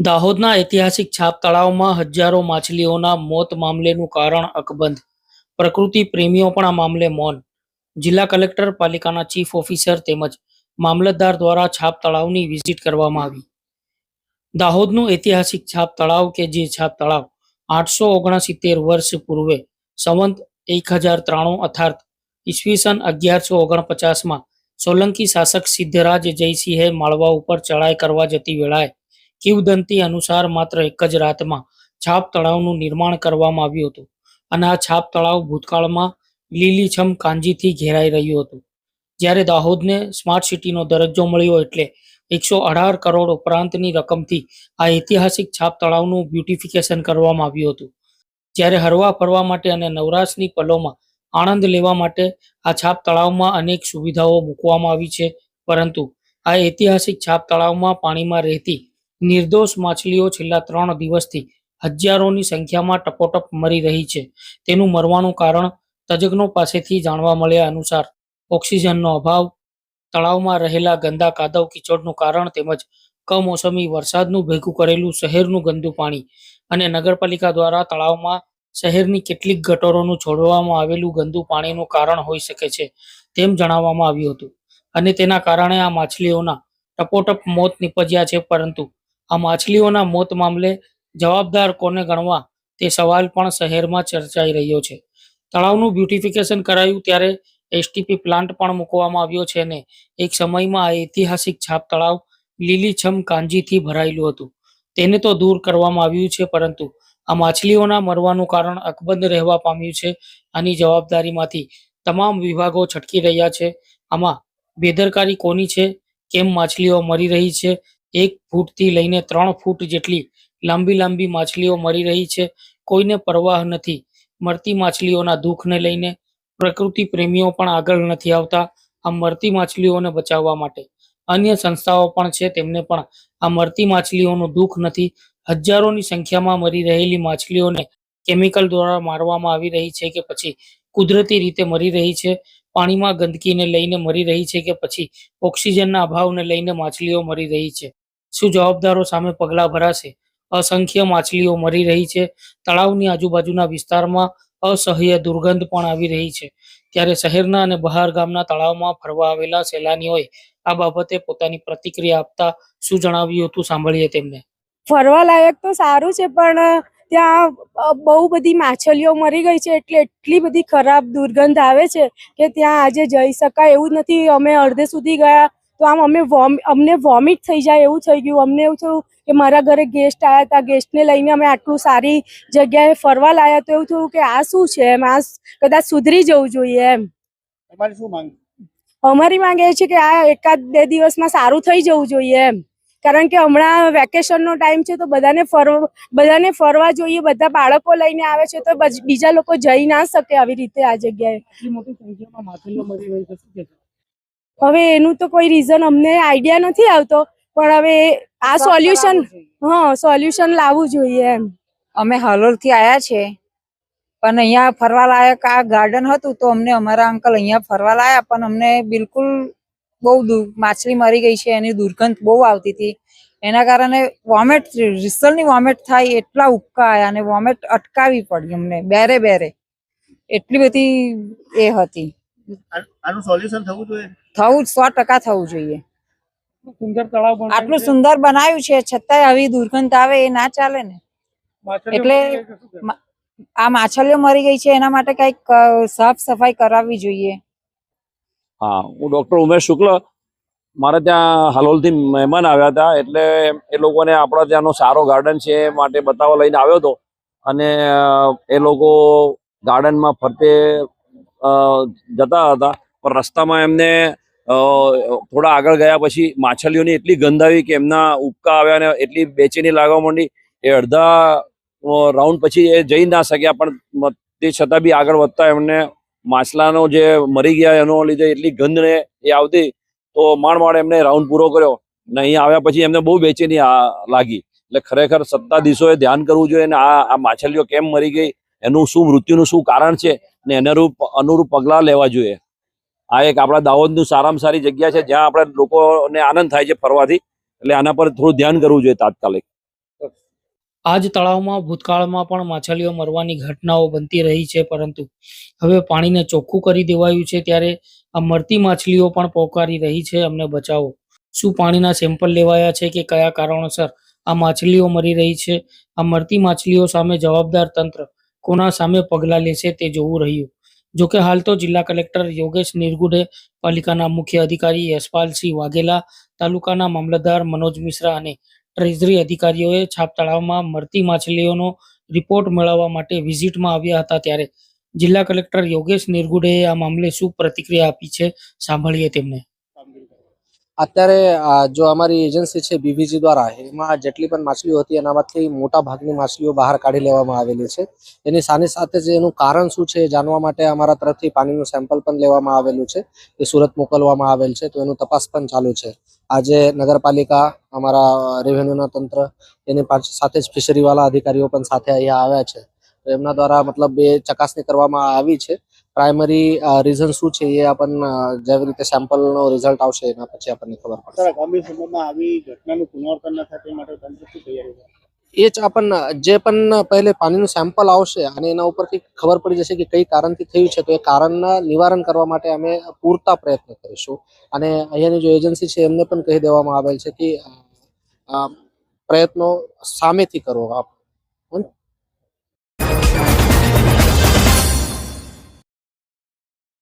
દાહોદના ઐતિહાસિક છાપ તળાવમાં હજારો માછલીઓના મોત મામલેનું કારણ અકબંધ. પ્રકૃતિ પ્રેમીઓ પણ આ મામલે મૌન. જિલ્લા કલેક્ટર, પાલિકાના ચીફ ઓફિસર તેમજ મામલતદાર દ્વારા છાપ તળાવની વિઝિટ કરવામાં આવી. દાહોદનું ઐતિહાસિક છાપ તળાવ કે જે છાપ તળાવ આઠસો ઓગણસિત્તેર વર્ષ પૂર્વે સંવંત એક હજાર ત્રાણું અથાર્થ ઈસવીસન અગિયારસો ઓગણપચાસમાં સોલંકી શાસક સિદ્ધરાજ જયસિંહે માળવા ઉપર ચડાઈ કરવા જતી વેળાએ કિંવદંતી અનુસાર માત્ર એક જ રાતમાં છાપ તળાવનું નિર્માણ કરવામાં આવ્યું હતું અને આ છાપ તળાવ ભૂતકાળમાં લીલીછમ કાંજીથી ઘેરાઈ રહ્યું હતું. જ્યારે દાહોદને સ્માર્ટ સિટીનો દરજ્જો મળ્યો એટલે એકસો અઢાર કરોડ ઉપરાંતની રકમથી આ ઐતિહાસિક છાપ તળાવનું બ્યુટિફિકેશન કરવામાં આવ્યું હતું. જ્યારે હરવા ફરવા માટે અને નવરાશની પલોમાં આનંદ લેવા માટે આ છાપ તળાવમાં અનેક સુવિધાઓ મૂકવામાં આવી છે, પરંતુ આ ઐતિહાસિક છાપ તળાવમાં પાણીમાં રહેતી નિર્દોષ માછલીઓ છેલ્લા ત્રણ દિવસથી હજારોની સંખ્યામાં ટપોટપ મરી રહી છે. તેનું મરવાનું કારણ તજજ્ઞો પાસેથી જાણવા મળ્યા અનુસાર ઓક્સિજનનો અભાવ, તળાવમાં રહેલા ગંદા કાદવ કિચડનું કારણ તેમજ કમોસમી વરસાદનું ભેગું કરેલું શહેરનું ગંદુ પાણી અને નગરપાલિકા દ્વારા તળાવમાં શહેરની કેટલીક ગટરોનું છોડવામાં આવેલું ગંદુ પાણીનું કારણ હોઈ શકે છે તેમ જણાવવામાં આવ્યું હતું. અને તેના કારણે આ માછલીઓના ટપોટપ મોત નીપજ્યા છે, પરંતુ આ માછલીઓના મોત મામલે જવાબદાર કોને ગણવા તે સવાલ પણ શહેરમાં ચર્ચાઈ રહ્યો છે. તળાવનું બ્યુટિફિકેશન કરાયું ત્યારે એસટીપી પ્લાન્ટ પણ મૂકવામાં આવ્યો છે ને એક સમયમાં આ ઐતિહાસિક છાપ તળાવ લીલીછમ કાંજીથી ભરાયેલું હતું. તેને તો દૂર કરવામાં આવ્યું છે પરંતુ આ માછલીઓના મરવાનું કારણ અકબંધ રહેવા પામ્યું છે. આની જવાબદારીમાંથી તમામ વિભાગો છટકી રહ્યા છે. આમાં બેદરકારી કોની છે? કેમ માછલીઓ મરી રહી છે? એક ફૂટથી લઈને ત્રણ ફૂટ જેટલી લાંબી લાંબી માછલીઓ મરી રહી છે. કોઈને પરવાહ નથી. મરતી માછલીઓના દુઃખને લઈને પ્રકૃતિ પ્રેમીઓ પણ આગળ નથી આવતા આ મરતી માછલીઓને બચાવવા માટે. અન્ય સંસ્થાઓ પણ છે, તેમને પણ આ મરતી માછલીઓનું દુઃખ નથી. હજારોની સંખ્યામાં મરી રહેલી માછલીઓને કેમિકલ દ્વારા મારવામાં આવી રહી છે કે પછી કુદરતી રીતે મરી રહી છે. પાણીમાં ગંદકીને લઈને મરી રહી છે કે પછી ઓક્સિજનના અભાવને લઈને માછલીઓ મરી રહી છે. શું જવાબદારો સામે પગલાં ભરાશે? અસંખ્ય માછલીઓ મરી રહી છે. તળાવની આજુબાજુના વિસ્તારમાં અસહ્ય દુર્ગંધ પણ આવી રહી છે. ત્યારે શહેરના અને બહાર ગામના તળાવમાં ફરવા આવેલા સહેલાનીઓએ આ બાબતે પોતાની પ્રતિક્રિયા આપતા શું જણાવ્યું હતું સાંભળીએ તેમને. ફરવા લાયક તો સારું છે, પણ ત્યાં બહુ બધી માછલીઓ મરી ગઈ છે એટલે એટલી બધી ખરાબ દુર્ગંધ આવે છે કે ત્યાં આજે જઈ શકાય એવું નથી. અમે અડધે સુધી ગયા તો આમ અમે વોમ અમને વોમિટ થઈ જાય એવું થઈ ગયું. અમને એવું થયું કે મારા ઘરે ગેસ્ટ આવ્યા હતા ગેસ્ટને લઈને અમે આટલું સારી જગ્યાએ ફરવા લાયા. તો એવું થયું કે આ શું છે એમ? આ કદાચ સુધરી જવું જોઈએ એમ. અમારી માંગ એ છે કે આ એકાદ બે દિવસમાં સારું થઈ જવું જોઈએ એમ. કારણ કે હમણાં વેકેશનનો ટાઈમ છે તો બધાને ફરવા બધાને ફરવા જોઈએ. બધા બાળકો લઈને આવે છે તો બજ- બીજા લોકો જઈ ના શકે આવી રીતે આ જગ્યાએ. મોટી સંખ્યામાં હવે એનું તો કોઈ રીઝન અમને આઈડિયા નથી આવતો પણ હવે આ સોલ્યુશન હા સોલ્યુશન લાવવું જોઈએ એમ. અમે હલોલથી આયા છે પણ અહીંયા ફરવા લાયક આ ગાર્ડન હતું તો અમને અમારા અંકલ અહીંયા ફરવા લાયા પણ અમને બિલકુલ બહુ દુર માછલી મરી ગઈ છે એની દુર્ગંધ બહુ આવતી હતી. એના કારણે વોમેટ રિસલની વોમેટ થાય એટલા ઉપકા આવ્યા અને વોમેટ અટકાવી પડી અમને બેરે બેરે એટલી બધી એ હતી. આનું સોલ્યુશન થવું જોઈએ? થવું સો ટકા થવું જોઈએ. સુંદર તળાવ આટલું સુંદર બનાવ્યું છે છતાંય આવી દુર્ગંધ આવે એ ના ચાલે ને. એટલે આ માછલીઓ મરી ગઈ છે એના માટે કંઈક સાફ સફાઈ કરાવવી જોઈએ. હા હું ડોક્ટર ઉમેશ શુક્લ મારે ત્યાં હાલોલથી મહેમાન આવ્યા હતા એટલે એ લોકોને આપણા ત્યાંનો સારો ગાર્ડન છે એ માટે બતાવવા લઈને આવ્યો હતો. અને એ લોકો ગાર્ડનમાં ફરતે જતા હતા. પણ રસ્તામાં એમને થોડા આગળ ગયા પછી માછલીઓની એટલી ગંધ આવી કે એમના ઉપકા આવ્યા અને એટલી બેચેની લાગવા માંડી એ અડધા રાઉન્ડ પછી એ જઈ ના શક્યા. પણ તે છતાં બી આગળ વધતા એમને માછલાનો જે મરી ગયા એનો લીધે એટલી ગંધ ને એ આવતી. તો માંડ માંડ એમને રાઉન્ડ પૂરો કર્યો. ને અહીંયા આવ્યા પછી એમને બહુ બેચેની લાગી. એટલે ખરેખર સત્તાધીશોએ ધ્યાન કરવું જોઈએ ને આ માછલીઓ કેમ મરી ગઈ? એનું શું મૃત્યુનું શું કારણ છે ને એને અનુરૂપ અનુરૂપ પગલાં લેવા જોઈએ. આ એક આપણા દાહોદનું સારામાં સારી જગ્યા છે જ્યાં આપણે લોકોને આનંદ થાય છે ફરવાથી. એટલે આના પર થોડું ધ્યાન કરવું જોઈએ તાત્કાલિક. આ જ તળાવમાં ભૂતકાળમાં પણ માછલીઓ મરવાની ઘટનાઓ બનતી રહી છે પરંતુ હવે પાણીને ચોખ્ખું કરી દેવાયું છે ત્યારે આ મરતી માછલીઓ પણ પોકારી રહી છે. અમને બચાવો. શું પાણીના સેમ્પલ લેવાયા છે કે કયા કારણોસર આ માછલીઓ મરી રહી છે? આ મરતી માછલીઓ સામે જવાબદાર તંત્ર કોના સામે પગલાં લેશે તે જોવું રહ્યું જોકે હાલ તો જિલ્લા કલેક્ટર યોગેશ નિર્ગુડે પાલિકાના મુખ્ય અધિકારી યશપાલસિંહ વાઘેલા, તાલુકાના મામલતદાર મનોજ મિશ્રા અને ટ્રેઝરી અધિકારીઓએ છાપ મળતી માછલીઓનો રિપોર્ટ મેળવવા માટે વિઝિટમાં આવ્યા હતા ત્યારે જિલ્લા કલેક્ટર યોગેશ નિર્ગુડેએ આ મામલે શું પ્રતિક્રિયા આપી છે સાંભળીએ તેમને. અત્યારે જો અમારી એજન્સી છે બીવીજી દ્વારા, એમાં જેટલી પણ માછલીઓ હતી, એનામાંથી મોટા ભાગની માછલીઓ બહાર કાઢી લેવામાં આવેલી છે. એની સાથે સાથે જે એનું કારણ શું છે એ જાણવા માટે અમારા તરફથી પાણીનું સેમ્પલ પણ લેવામાં આવેલું છે. એ સુરત મોકલવામાં આવેલ છે, તો એનું તપાસ પણ ચાલુ છે. આજે નગરપાલિકા, અમારા રેવન્યુના તંત્ર, એની પાછળ સાથે જ ફિશરીવાળા અધિકારીઓ પણ સાથે અહીંયા આવ્યા છે. તો એમના દ્વારા મતલબ એ ચકાસણી કરવામાં આવી છે. પ્રાઇમરી રીઝન શું છે એ આપણને જેવી રીતે સેમ્પલનો રિઝલ્ટ આવશે એના પછી આપણને ખબર પડશે. આગામી સમયમાં આવી ઘટનાનું પુનરાવર્તન ન થાય તે માટે તંત્ર શું તૈયારી એ જ આપણને જે પણ પહેલે પાણીનું સેમ્પલ આવશે અને એના ઉપરથી ખબર પડી જશે કે કઈ કારણથી થયું છે તો એ કારણના નિવારણ કરવા માટે અમે પૂરતા પ્રયત્ન કરીશું. અને અહીંયાની જો એજન્સી છે એમને પણ કહી દેવામાં આવેલ છે કે પ્રયત્નો સામેથી કરો આપ.